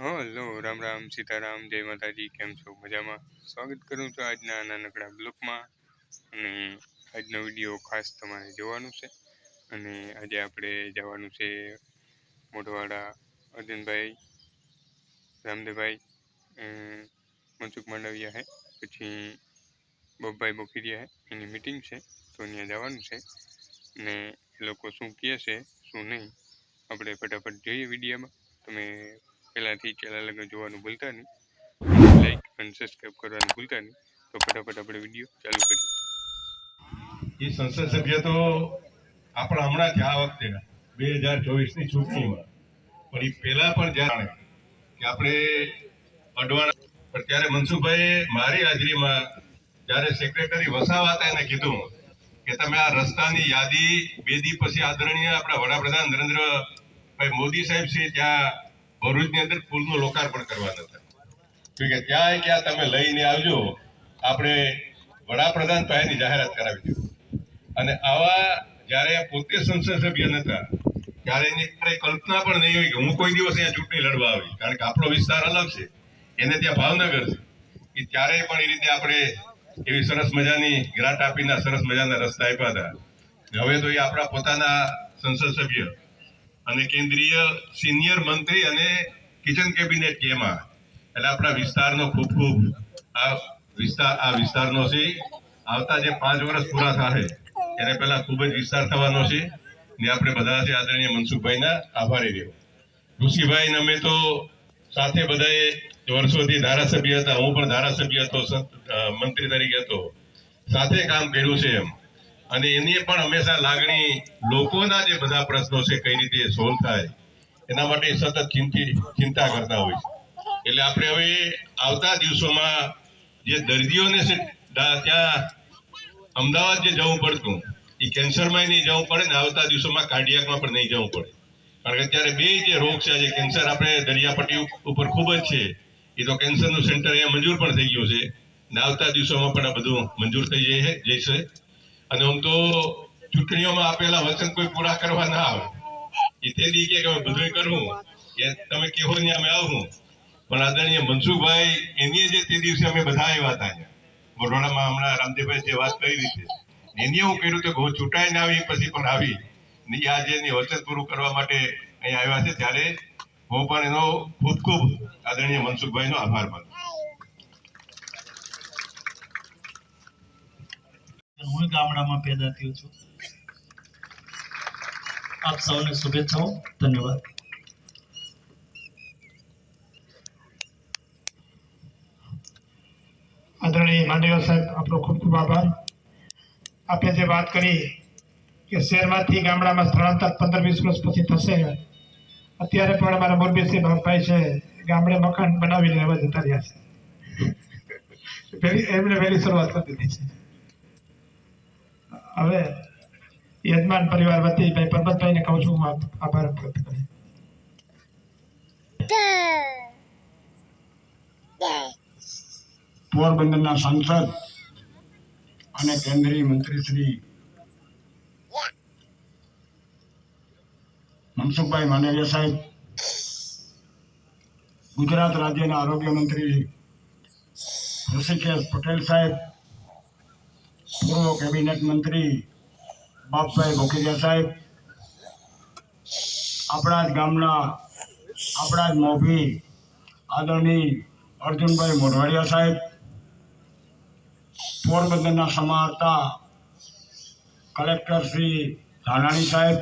Hello, Ram Ram, Sitaram, જય માતાજી, કેમ છો? મજામાં? સ્વાગત કરું છું આજના નાનકડા બ્લોકમાં. અને આજનો વીડિયો ખાસ તમારે જોવાનું છે. અને આજે આપણે જવાનું છે મોઢવાડા અર્જુનભાઈ, રામદેવભાઈ મનસુખ માંડવિયા હે, પછી બબભાઈ બોકીરિયા હે, એની મિટિંગ છે, તો ત્યાં જવાનું છે. ને એ લોકો શું કહે છે, શું નહીં, આપણે ફટાફટ જોઈએ વિડીયોમાં. તમે પહેલાંથી ચેનલ આગળ જોવાનું ભૂલતા નહીં. લાઈક અને સબસ્ક્રાઈબ કરવાનું ભૂલતા નહીં. તો ફટાફટ આપણે વીડિયો ચાલુ કરીએ. એ સંસદ સભ્ય તો આપણા હમણાં જ આ વખતે બે હજાર ચોવીસની ચૂંટણીમાં પણ એ પહેલાં પણ જાણે કે આપણે અડવાણા પણ ત્યારે મનસુખભાઈએ મારી હાજરીમાં જ્યારે સેક્રેટરી વસાવાતા એને કીધું કે તમે આ રસ્તાની યાદી બે દી પછી આદરણીય આપણા વડાપ્રધાન નરેન્દ્રભાઈ મોદી સાહેબ છે ત્યાં ભરૂચની અંદર પુલનું લોકાર્પણ કરવાના હતા કે ત્યાં ક્યાં તમે લઈને આવજો. આપણે વડાપ્રધાન પાસેની જાહેરાત કરાવી દીધું અને આવા જ્યારે પોતે સંસદ સભ્ય નતા, ત્યારે એની ક્યારેય કલ્પના પણ નહીં હોય કે હું કોઈ દિવસ અહીંયા ચૂંટણી લડવા આવી. કારણ કે આપણો વિસ્તાર અલગ છે. એને ત્યાં ભાવનગર છે. એ ત્યારે પણ એ રીતે આપણે એવી સરસ મજાની ગ્રાન્ટ આપીને સરસ મજાના રસ્તા આપ્યા હતા. હવે તો એ આપણા પોતાના સંસદ સભ્ય અને કેન્દ્રીય સિનિયર મંત્રી અને કિચન કેબિનેટ કેમાં એટલે આપણા વિસ્તારનો ખૂબ ખૂબ આ વિસ્તાર આ વિસ્તારનો છે. આવતા જે પાંચ વર્ષ પૂરા થશે, એને પહેલાં ખૂબ જ વિસ્તાર થવાનો છે. ને આપણે બધા છે આદરણીય મનસુખભાઈના આભારી રહ્યો. ઋષિભાઈ, અમે તો સાથે બધાએ વર્ષોથી ધારાસભ્ય હતા. હું પણ ધારાસભ્ય હતો મંત્રી તરીકે હતો. સાથે કામ કર્યું છે એમ. અને એની પણ હંમેશા લાગણી લોકોના જે બધા પ્રશ્નો છે, કઈ રીતે સોલ્વ થાય, એના માટે સતત ચિંતી, ચિંતા કરતા હોય છે. એટલે આપણે હવે આવતા દિવસોમાં જે દર્દીઓને ત્યાં અમદાવાદ જે જવું પડતું, એ કેન્સરમાં નહીં જવું પડે ને આવતા દિવસોમાં કાર્ડિયાકમાં પણ નહીં જવું પડે. કારણ કે અત્યારે બે જે રોગ છે, આજે કેન્સર આપણે દરિયાપટ્ટી ઉપર ખૂબ જ છે, એ તો કેન્સરનું સેન્ટર અહીંયા મંજૂર પણ થઈ ગયું છે. ને આવતા દિવસોમાં પણ આ બધું મંજૂર થઈ જશે અને આમ તો ચૂંટણીઓમાં આપેલા વચન કોઈ પૂરા કરવા ના આવે. એ તે દી કે અમે બધું કરવું કે તમે કહો ને અમે આવું. પણ આદરણીય મનસુખભાઈ, એની જે તે દિવસે અમે બધા આવ્યા હતા. બરોડામાં હમણાં રામદેવભાઈ જે વાત કરી છે. એની હું કર્યું કે હું ચૂંટાઈને આવી, પછી પણ આવી. ને આ આજે એની વચન પૂરું કરવા માટે અહીંયા આવ્યા છે. ત્યારે હું પણ એનો ખૂબ ખૂબ આદરણીય મનસુખભાઈનો આભાર માનું હું ગામડામાં પેદા થયો છું. આપ સૌને શુભેચ્છાઓ. ધન્યવાદ. આદરણીય માંડેવા સાહેબ, આપનો ખૂબ ખૂબ આભાર. આપે જે વાત કરી કે શહેરમાંથી ગામડામાં સ્થળાંતર પંદર વીસ વર્ષ પછી થશે, અત્યારે પણ અમારા મોરબીસિંહ ભાઈ છે, ગામડે મકાન બનાવીને રહેવા જતા રહ્યા છે. એમણે વહેલી શરૂઆત કરી દીધી છે. હવે યજમાન પરિવાર વતી ભાઈ પરબતભાઈને કહું છું, હું આભાર વ્યક્ત કરી. પોરબંદરના સાંસદ અને કેન્દ્રીય મંત્રી શ્રી મનસુખભાઈ માંડવિયા સાહેબ, ગુજરાત રાજ્યના આરોગ્ય મંત્રી ઋષિકેશ પટેલ સાહેબ પૂર્વ કેબિનેટ મંત્રી બાપભાઈ બોકીરિયા સાહેબ, આપણા જ ગામના, આપણા જ મોભી આદરણી અર્જુનભાઈ મોઢવાડિયા સાહેબ, પોરબંદરના સમાહર્તા કલેક્ટર શ્રી ધાનાણી સાહેબ,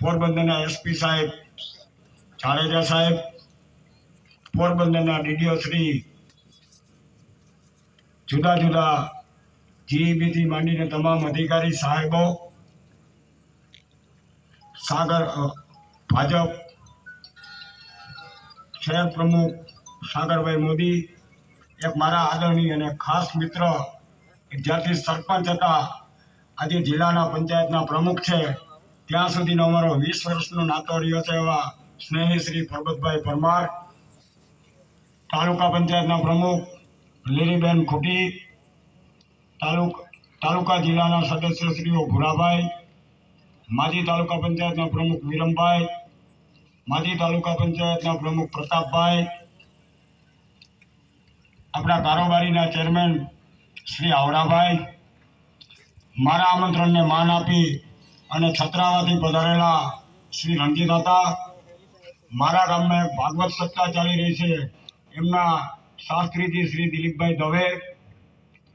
પોરબંદરના એસપી સાહેબ જાડેજા સાહેબ, પોરબંદરના ડીડીઓ શ્રી જુદા જુદા જીઈબીથી માંડીને તમામ અધિકારી સાહેબો, સાગર ભાજપ, શહેર પ્રમુખ સાગરભાઈ મોદી, એક મારા આદરણીય અને ખાસ મિત્ર જ્યાંથી સરપંચ હતા, આજે જિલ્લાના પંચાયતના પ્રમુખ છે. ત્યાં સુધીનો અમારો વીસ વર્ષનો નાતો રહ્યો છે એવા સ્નેહી શ્રી પરબતભાઈ પરમાર, તાલુકા પંચાયતના પ્રમુખ લીલીબેન ખુટી તાલુક તાલુકા જિલ્લાના સદસ્યશ્રીઓ ભુરાભાઈ, માજી તાલુકા પંચાયતના પ્રમુખ વિરમભાઈ, માજી તાલુકા પંચાયતના પ્રમુખ પ્રતાપભાઈ, આપણા કારોબારીના ચેરમેન શ્રી આવડાભાઈ, મારા આમંત્રણને માન આપી અને છત્રાવાથી પધારેલા શ્રી રણજીત હતા મારા ગામમાં એક ભાગવત સત્તા ચાલી રહી છે. એમના શાસ્ત્રીજી શ્રી દિલીપભાઈ દવે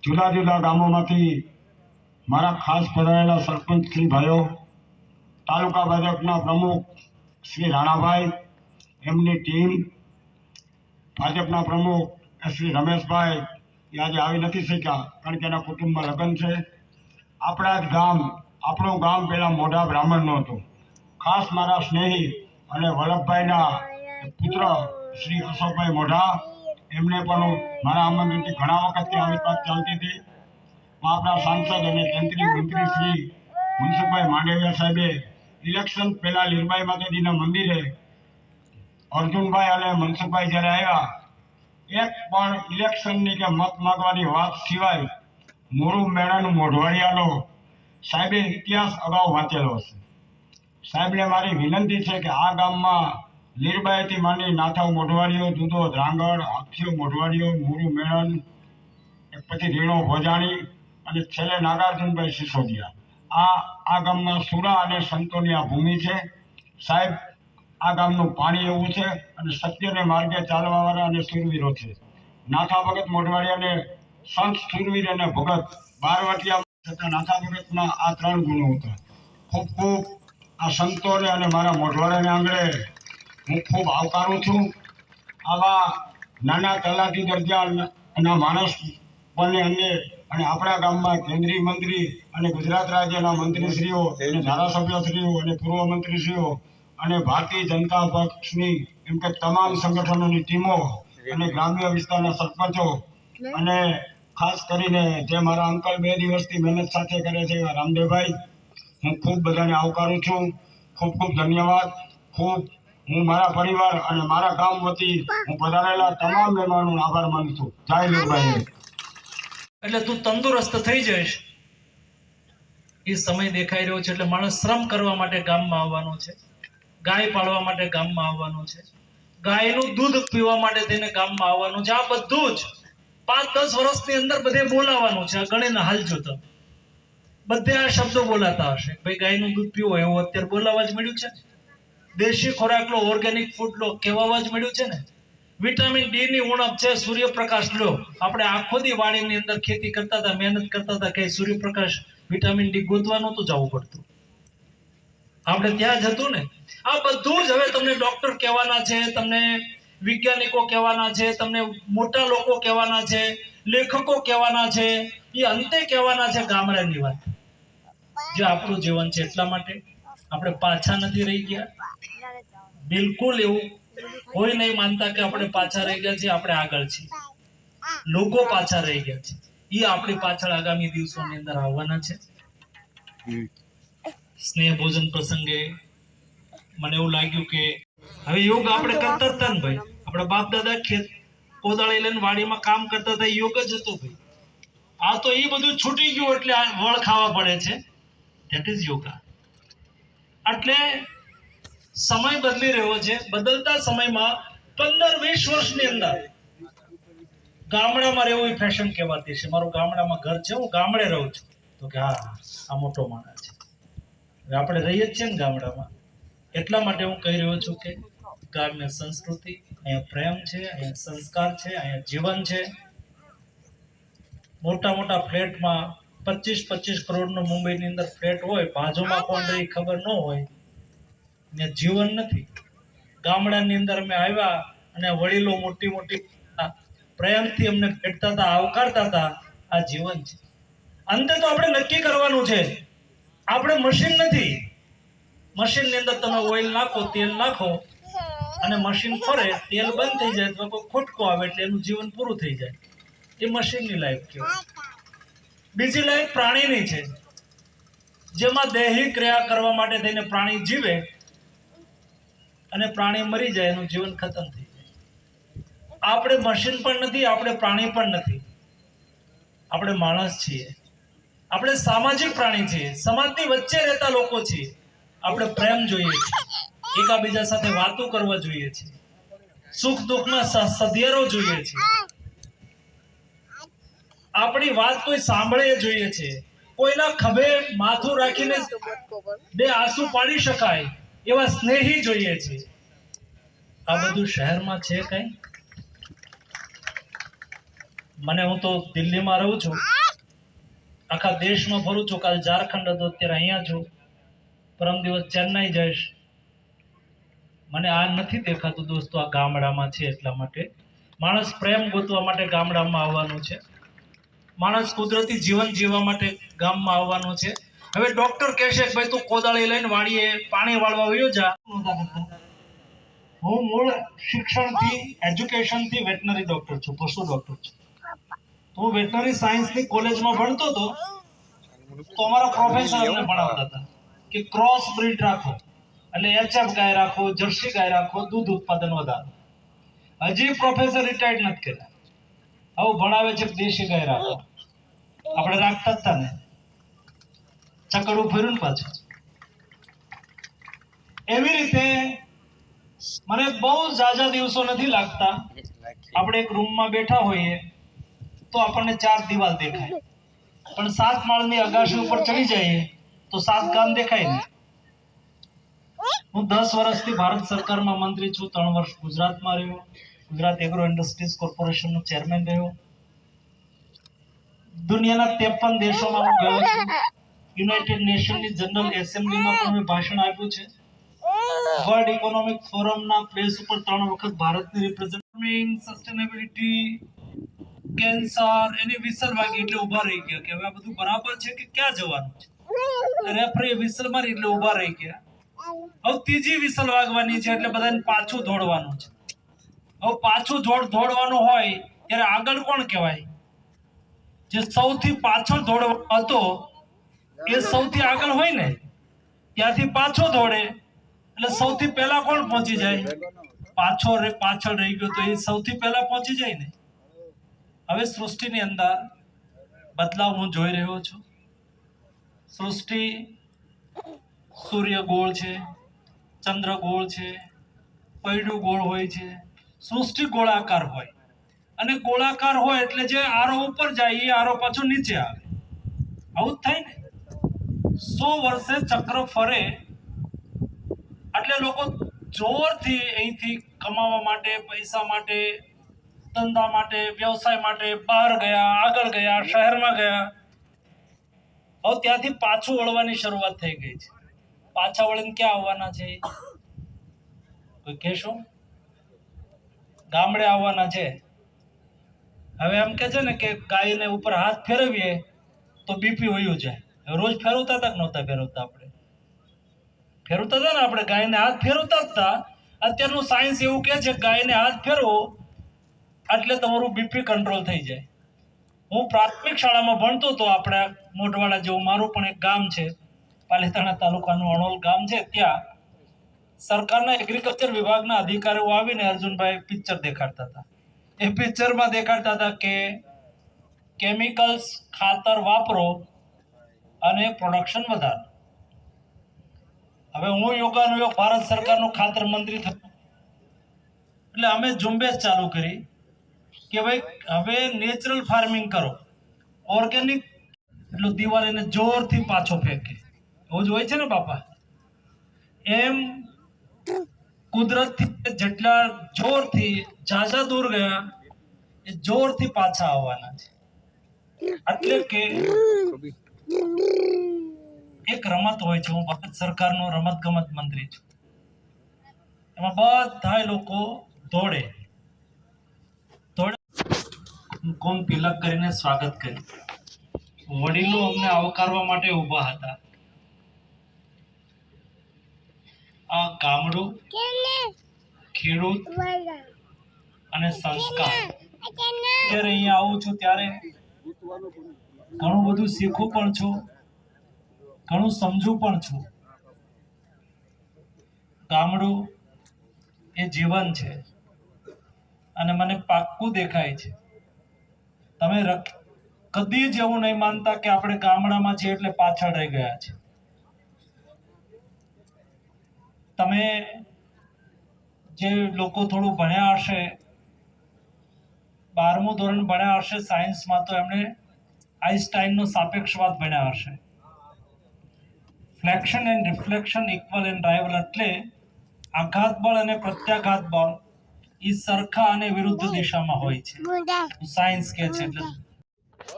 જુદા જુદા ગામોમાંથી મારા ખાસ પધારેલા સરપંચ શ્રી ભાઈઓ, તાલુકા ભાજપના પ્રમુખ શ્રી રાણાભાઈ, એમની ટીમ, ભાજપના પ્રમુખ શ્રી રમેશભાઈ, એ આજે આવી નથી શક્યા કારણ કે એના કુટુંબમાં લગ્ન છે. આપણા જ ગામ, આપણું ગામ પહેલાં મોઢા બ્રાહ્મણનું હતું. ખાસ મારા સ્નેહી અને વલ્લભભાઈના પુત્ર શ્રી અશોકભાઈ મોઢા એમને પણ મારા આમંત્રણથી ઘણા વખતથી આવી વાત ચાલતી હતી. આપણા સાંસદ અને કેન્દ્રીય મંત્રી શ્રી મનસુખભાઈ માંડવિયા સાહેબે ઇલેક્શન પહેલા લીરબાઈ માતાજીના મંદિરે અર્જુનભાઈ અને મનસુખભાઈ જ્યારે આવ્યા, એક પણ ઇલેક્શનની કે મત માગવાની વાત સિવાય મોરું મેળાનું મોઢવાડિયાનો સાહેબે ઇતિહાસ અગાઉ વાંચેલો હશે સાહેબને મારી વિનંતી છે કે આ ગામમાં લીરબાઈથી માંડી નાથાવ મોઢવાડીઓ, દૂધો ધ્રાંગડ હાથીઓ મોઢવાડીઓ, મોરું મેળન પછી રીણો ભોજાણી અને છેલ્લે નાગાર્જુનભાઈ સિસોદિયા. આ આ ગામમાં સુરા અને સંતોની આ ભૂમિ છે. સાહેબ, આ ગામનું પાણી એવું છે અને સત્યને માર્ગે ચાલવાવાળા અને સુરવીરો છે. નાથા ભગત મોઢવાડી અને સંત સુરવીર અને ભગત બારવટિયા છતાં નાથા ભગતમાં આ ત્રણ ગુણો હતા. ખૂબ ખૂબ આ સંતોને અને મારા મોઢવાડાને આંગણે હું ખૂબ આવકારું છું. આવા નાના તલાટી દરજાના માણસ બને અને અને આપણા ગામમાં કેન્દ્રીય મંત્રી અને ગુજરાત રાજ્યના મંત્રીશ્રીઓ અને ધારાસભ્યશ્રીઓ અને પૂર્વ મંત્રીશ્રીઓ અને ભારતીય જનતા પક્ષની એમ કે તમામ સંગઠનોની ટીમો અને ગ્રામ્ય વિસ્તારના સરપંચો અને ખાસ કરીને જે મારા અંકલ બે દિવસથી મહેનત સાથે કરે છે રામદેવભાઈ, હું ખૂબ બધાને આવકારું છું. ખૂબ ખૂબ ધન્યવાદ. ખૂબ હું મારા પરિવાર અને મારા ગામ વતી હું પધારેલા તમામ મહેમાનો આભાર માનું છું. જય લીરભાઈ એટલે તું તંદુરસ્ત થઈ જઈશ. એ સમય દેખાઈ રહ્યો છે એટલે માણસ શ્રમ કરવા માટે ગામમાં આવવાનો છે. ગાય પાળવા માટે ગામમાં આવવાનો છે. ગાયનું દૂધ પીવા માટે તેને ગામમાં આવવાનું છે. આ બધું જ પાંચ દસ વર્ષની અંદર બધે બોલાવાનું છે. ગણીને હાલજો તમે. બધે આ શબ્દો બોલાતા હશે. ભાઈ ગાયનું દૂધ પીવો એવું અત્યારે બોલાવા જ મળ્યું છે. દેશી ખોરાક ઓર્ગેનિક ફૂડ લો કહેવાવા જ મળ્યું છે ને? વિટામિન ડી ઉણપ છે, સૂર્યપ્રકાશ આપણે આખો દી વાડીની અંદર ખેતી કરતા હતા, મહેનત કરતા હતા કે સૂર્યપ્રકાશ વિટામિન ડી ગોતવા નહોતું જવું પડતું. આપણે ત્યાં જ હતું ને? આ બધું જ હવે તમને ડોક્ટર કહેવાના છે, તમને વૈજ્ઞાનિકો કહેવાના છે, તમને મોટા લોકો કહેવાના છે, લેખકો કહેવાના છે, એ અંતે કહેવાના છે ગામડાની વાત. જે આપણું જીવન છે એટલા માટે. આપણે પાછા નથી રહી ગયા. બિલકુલ એવું કોઈ નહીં માનતા કે આપણે પાછા રહી ગયા છીએ આપણે આગળ છીએ. લોકો પાછા રહી ગયા છે. એ આપણી પાછળ આગામી દિવસોની અંદર આવવાના છે. સ્નેહ ભોજન પ્રસંગે મને એવું લાગ્યું કે હવે યોગ આપણે કરતા હતા ને ભાઈ. આપણા બાપ દાદા ખેત કોદાળી લઈને વાડીમાં કામ કરતા હતા યોગ જ હતો ભાઈ. આ તો એ બધું છૂટી ગયું એટલે આ વળ ખાવા પડે છે. ધેટ ઇઝ યોગા એટલે સમય બદલી રહ્યો છે. બદલતા સમયમાં પંદર વીસ વર્ષની અંદર ગામડામાં રહેવું એ ફેશન કહેવાતી છે. મારું ગામડામાં ઘર છે. હું ગામડે રહું છું. તો કે હા, આ મોટો માણસ છે. આપણે રહીએ જ છીએ ને ગામડામાં. એટલા માટે હું કહી રહ્યો છું કે ગામની સંસ્કૃતિ, અહીંયા પ્રેમ છે, અહીંયા સંસ્કાર છે, અહીંયા જીવન છે. મોટા મોટા ફ્લેટમાં પચીસ પચીસ કરોડનો મુંબઈની અંદર ફ્લેટ હોય બાજુમાં કોણ રહી ખબર ન હોય ને જીવન નથી. ગામડાની અંદર અમે આવ્યા અને વડીલો મોટી મોટી પ્રેમથી અમને ભેટતા હતા આવકારતા હતા આ જીવન છે. અંતે તો આપણે નક્કી કરવાનું છે આપણે મશીન નથી. મશીનની અંદર તમે ઓઇલ નાખો તેલ નાખો અને મશીન ફરે તેલ બંધ થઈ જાય તો કોઈ ખોટકો આવે એટલે એનું જીવન પૂરું થઈ જાય. એ મશીનની લાઈફ કહેવાય. બીજી લાઈફ પ્રાણીની છે. જેમાં દૈહિક ક્રિયા કરવા માટે થઈને પ્રાણી જીવે અને પ્રાણી મરી જાય, એનું જીવન ખતમ થઈ જાય. આપણે મશીન પણ નથી, આપણે પ્રાણી પણ નથી. આપણે માણસ છીએ. આપણે સામાજિક પ્રાણી છીએ. સમાજની વચ્ચે રહેતા લોકો છીએ. આપણે પ્રેમ જોઈએ છીએ. એકબીજા સાથે વાતો કરવા જોઈએ છીએ. સુખ દુઃખમાં સ- સધિયારો જોઈએ છે આપણી વાત કોઈ સાંભળે જોઈએ છે. કોઈના ખભે માથું રાખીને બે આંસુ પાડી શકાય એવા સ્નેહી જોઈએ છે. આ બધું શહેરમાં છે કઈ? મને હું તો દિલ્હીમાં રહું છું. આખા દેશમાં ફરું છું. કાલ ઝારખંડ હતો અત્યારે અહીંયા છું. પરમ દિવસ ચેન્નાઈ જઈશ. મને આ નથી દેખાતું દોસ્તો આ ગામડામાં છે એટલા માટે. માણસ પ્રેમ ગોતવા માટે ગામડામાં આવવાનું છે. માણસ કુદરતી જીવન જીવવા માટે ગામમાં આવવાનો છે. હવે ડોક્ટર કહેશે કે ભાઈ તું કોદાળી લઈને વાળીએ પાણી વાળવા વયો જા. હું મૂળ શિક્ષણથી એજ્યુકેશનથી વેટનરી ડોક્ટર છું, પશુ ડોક્ટર છું. હું વેટનરી સાયન્સની કોલેજમાં ભણતો હતો તો અમારા પ્રોફેસર અમને ભણાવતા હતા કે ક્રોસ બ્રીડ રાખો, એટલે એચએફ ગાય રાખો, જર્સી ગાય રાખો, દૂધ ઉત્પાદન વધારો. હજી પ્રોફેસર રિટાયર્ડ નથી કર્યા. આવું ભણાવે છે દેશી ગાય આપણે રાખતા હતા ને. ચકડું ફર્યું પાછું. એવી રીતે મને બહુ ઝાઝા દિવસો નથી લાગતા. આપણે એક રૂમમાં બેઠા હોઈએ તો આપણને ચાર દિવાલ દેખાય. પણ સાત માળની અગાશી ઉપર ચડી જઈએ તો સાત ગામ દેખાય ને. હું દસ વર્ષથી ભારત સરકારમાં મંત્રી છું, ત્રણ વર્ષ ગુજરાતમાં રહ્યો. ગુજરાત એગ્રો ઇન્ડસ્ટ્રીઝ કોર્પોરેશનનો ચેરમેન રહ્યો. દુનિયાના ત્રેપન દેશોમાં હું ગયો છું. યુનાઇટેડ નેશનની જનરલ એસેમ્બલીમાં પણ મેં ભાષણ આપ્યું છે. વર્લ્ડ ઇકોનોમિક ફોરમના પ્લેસ ઉપર ત્રણ વખત ભારતની રિપ્રેઝેન્ટિંગ સસ્ટેનેબિલિટી કેન્સર એની વિસલ વાગી એટલે ઊભા રહી ગયા કે હવે આ બધું બરાબર છે કે ક્યાં જવાનું છે? રેફરી વિસલ મારી એટલે ઊભા રહી ગયા. હવે ત્રીજી વિસલ વાગવાની છે એટલે બધાને પાછું દોડવાનું છે. હવે પાછું દોડ દોડવાનું હોય, ત્યારે આગળ કોણ કહેવાય? જે સૌથી પાછળ દોડવાનો હતો, એ સૌથી આગળ હોય ને, ત્યાંથી પાછો દોડે એટલે સૌથી પહેલા કોણ પહોંચી જાય? પાછો રે, પાછળ રહી ગયો તો એ સૌથી પહેલા પહોંચી જાય ને. હવે સૃષ્ટિની અંદર બદલાવ હું જોઈ રહ્યો છું. સૃષ્ટિ સૂર્ય ગોળ છે, ચંદ્ર ગોળ છે, પૈડું ગોળ હોય છે. સૃષ્ટિ ગોળાકાર હોય. અને ગોળાકાર હોય એટલે જે આરો ઉપર જાય, એ આરો પાછો નીચે આવે. આવું જ થાય ને? સો વર્ષે ચક્ર ફરે, એટલે લોકો જોરથી અહીંથી કમાવા માટે, પૈસા માટે, ધંધા માટે, વ્યવસાય માટે બહાર ગયા, આગળ ગયા, શહેરમાં ગયા. હવે ત્યાંથી પાછું વળવાની શરૂઆત થઈ ગઈ છે. પાછા વળીને ક્યાં આવવાના છે? કોઈ કહેશો? ગામડે આવવાના છે. હવે એમ કે છે ને કે ગાયને ઉપર હાથ ફેરવીએ તો બીપી હોયું જાય. રોજ ફેરવતા હતા કે નહોતા ફેરવતા આપણે? ફેરવતા હતા ને આપણે ગાયને હાથ ફેરવતા હતા. અત્યારનું સાયન્સ એવું કહે છે ગાયને હાથ ફેરવો એટલે તમારું બીપી કંટ્રોલ થઈ જાય. હું પ્રાથમિક શાળામાં ભણતો હતો આપણે મોઢવાડા જેવું. મારું પણ એક ગામ છે. પાલિતાણા તાલુકાનું અણોલ ગામ છે ત્યાં. સરકારના એગ્રીકલ્ચર વિભાગના અધિકારીઓ આવીને અર્જુનભાઈ પિક્ચર દેખાડતા હતા. એ પિક્ચરમાં દેખાડતા હતા કે કેમિકલ્સ ખાતર વાપરો અને પ્રોડક્શન વધારો. હવે હું યોગાનુયોગ ભારત સરકારનો ખાતર મંત્રી થયો. એટલે અમે ઝુંબેશ ચાલુ કરી કે ભાઈ હવે નેચરલ ફાર્મિંગ કરો. ઓર્ગેનિક એટલું દિવાળીને જોરથી પાછો ફેંકે. એવું જ હોય છે ને બાપા? એમ કુદરતથી જેટલા જોરથી, ઝાઝા દૂર ગયા, એ જોરથી પાછા આવવાના છે. એટલે કે એક રમત હોય છે, હું ભારત સરકારનો રમત ગમત મંત્રી છું. એમાં બધા લોકો દોડે. કુમકુમ તિલક કરીને સ્વાગત કર્યું વડીલો અમને આવકારવા માટે ઊભા હતા. આ ગામડું ખેડૂત અને સંસ્કાર. જ્યારે અહીંયા આવું છું ત્યારે ઘણું બધું શીખું પણ છું. ઘણું સમજું પણ છું. ગામડું એ જીવન છે. અને મને પાક્કું દેખાય છે. તમે કદી જ એવું નહીં માનતા કે આપણે ગામડામાં છીએ એટલે પાછળ રહી ગયા છે તમે જે લોકો થોડું ભણ્યા હશે બારમું ધોરણ ભણ્યા હશે સાયન્સમાં તો એમણે આઈન્સ્ટાઈનનો સાપેક્ષવાદ ભણ્યા હશે. Flection and reflection equal and rival એટલે આઘાત બળ અને પ્રત્યાઘાત બળ એ સરખા અને વિરુદ્ધ દિશામાં હોય છે. સાયન્સ કે છે એટલે.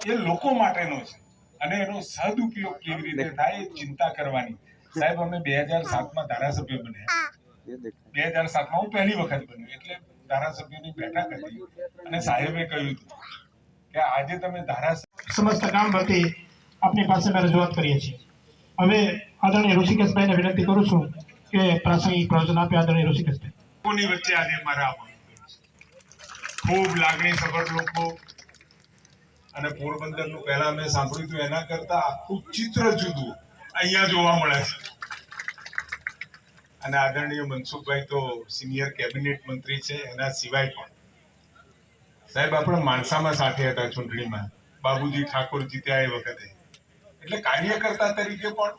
એ લોકો માટેનો છે. અને એનો સદુપયોગ કેવી રીતે થાય એ ચિંતા કરવાની. સાહેબ અમે બે હજાર સાતમાં ધારાસભ્ય બન્યા. બે હજાર સાતમાં હું પહેલી વખત બન્યો એટલે ધારાસભ્યની બેઠક હતી. અને સાહેબે કહ્યું હતું કે આજે તમે ધારાસભ્ય સમસ્ત કામ વતી આપની પાસે અમે રજૂઆત કરીએ છીએ. હવે આદરણીય ઋષિકેશભાઈને વિનંતી કરું છું કે પ્રાસંગિક પ્રવચન આપે આદરણીય ઋષિકેશભાઈ. લોકોની વચ્ચે આજે મારે આવવાનું ખૂબ લાગણી સભર લોકો અને પોરબંદરનું પહેલા મેં સાંભળ્યું હતું એના કરતા આખું ચિત્ર જુદું અહીંયા જોવા મળે છે. અને આદરણીય મનસુખભાઈ તો સિનિયર કેબિનેટ મંત્રી છે, એના સિવાય પણ. સાહેબ, આપણે માણસામાં સાથે હતા ચૂંટણીમાં. બાબુજી ઠાકોર જીત્યા એ વખતે. એટલે કાર્યકર્તા તરીકે પણ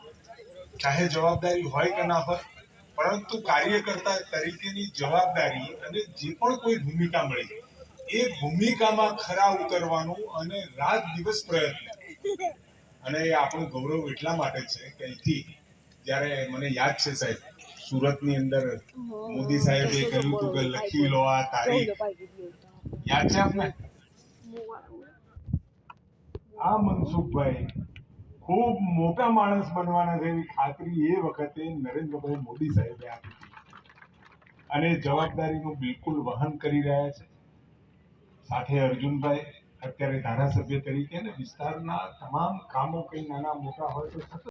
ચાહે જવાબદારી હોય કે ના હોય, પરંતુ કાર્યકર્તા તરીકેની જવાબદારી અને જે પણ કોઈ ભૂમિકા મળી, એ ભૂમિકામાં ખરા ઉતરવાનું અને રાત દિવસ પ્રયત્ન. અને એ આપણું ગૌરવ એટલા માટે છે કે અહીંથી જ્યારે મને યાદ છે સાહેબ સુરતની અંદર મોદી સાહેબે કહ્યું હતું કે લખી લો આ તારીખ. યાદ છે આપને? આ મનસુખભાઈ ખૂબ મોટા માણસ બનવાના છે એવી ખાતરી એ વખતે નરેન્દ્રભાઈ મોદી સાહેબે આપી હતી. અને જવાબદારીનું બિલકુલ વહન કરી રહ્યા છે. સાથે અર્જુનભાઈ અત્યારે ધારાસભ્ય તરીકે ને વિસ્તારના તમામ કામો કઈ નાના મોટા હોય તો સતત